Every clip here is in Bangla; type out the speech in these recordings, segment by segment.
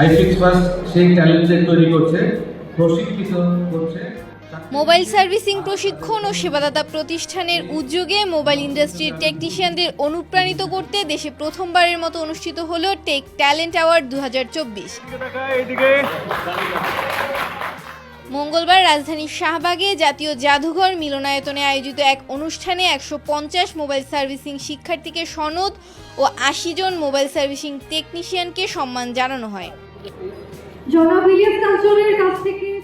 আইফিক্স সেই তৈরি করছে, প্রশিক্ষিত করছে। মোবাইল সার্ভিসিং প্রশিক্ষণ ও সেবাদাতা প্রতিষ্ঠানের উদ্যোগে মোবাইল ইন্ডাস্ট্রির টেকনিশিয়ানদের অনুপ্রাণিত করতে দেশে প্রথমবারের মতো অনুষ্ঠিত হল টেক ট্যালেন্ট অ্যাওয়ার্ড দু মঙ্গলবার রাজধানীর শাহবাগে জাতীয় জাদুঘর মিলনায়তনে আয়োজিত এক অনুষ্ঠানে একশো পঞ্চাশ মোবাইল সার্ভিসিং শিক্ষার্থীকে সনদ ও আশি জন মোবাইল সার্ভিসিং টেকনিশিয়ানকে সম্মান জানানো হয়।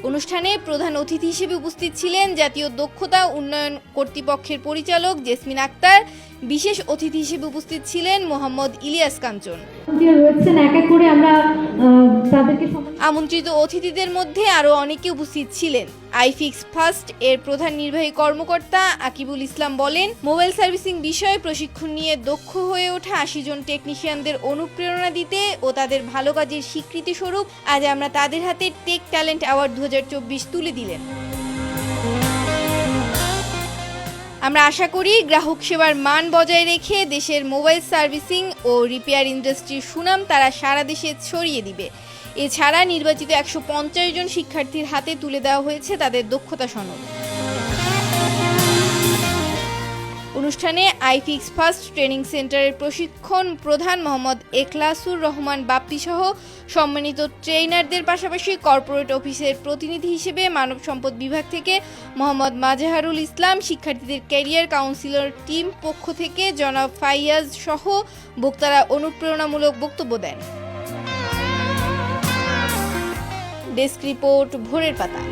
অনুষ্ঠানে প্রধান অতিথি হিসেবে উপস্থিত ছিলেন জাতীয় দক্ষতা উন্নয়ন কর্তৃপক্ষের পরিচালক জেসমিন আক্তার। বিশেষ অতিথি হিসেবে উপস্থিত ছিলেন মোহাম্মদ ইলিয়াস কাঞ্চন। রয়েছেন এক এক করে আমরা আমন্ত্রিত অতিথিদের মধ্যে আরও অনেকে উপস্থিত ছিলেন। আইফিক্স ফার্স্ট এর প্রধান নির্বাহী কর্মকর্তা আকিবুল ইসলাম বলেন, মোবাইল সার্ভিসিং বিষয়ে প্রশিক্ষণ নিয়ে দক্ষ হয়ে ওঠা আশি জন টেকনিশিয়ানদের অনুপ্রেরণা দিতে ও তাদের ভালো কাজের স্বীকৃতি স্বরূপ আজ আমরা তাদের হাতে টেক ট্যালেন্ট অ্যাওয়ার্ড দু হাজার চব্বিশ তুলে দিলেন। আমরা আশা করি গ্রাহক সেবার মান বজায় রেখে দেশের মোবাইল সার্ভিসিং ও রিপেয়ার ইন্ডাস্ট্রির সুনাম তারা সারা দেশে ছড়িয়ে দিবে। এছাড়া নির্বাচিত একশো পঞ্চাশ জন শিক্ষার্থীর হাতে তুলে দেওয়া হয়েছে তাদের দক্ষতা সনদ। অনুষ্ঠানে আইফিক্স ফার্স্ট ট্রেনিং সেন্টারের প্রশিক্ষণ প্রধান মোহাম্মদ এখলাসুর রহমান বাপ্পি সহ সম্মানিত ট্রেইনারদের পাশাপাশি কর্পোরেট অফিসের প্রতিনিধি হিসেবে মানব সম্পদ বিভাগ থেকে মোহাম্মদ মাজহারুল ইসলাম, শিক্ষার্থীদের ক্যারিয়ার কাউন্সিলর টিম পক্ষ থেকে জনাব ফাইয়াজ সহ বক্তারা অনুপ্রেরণামূলক বক্তব্য দেন। ডেস্ক রিপোর্ট ভোরের পাতা।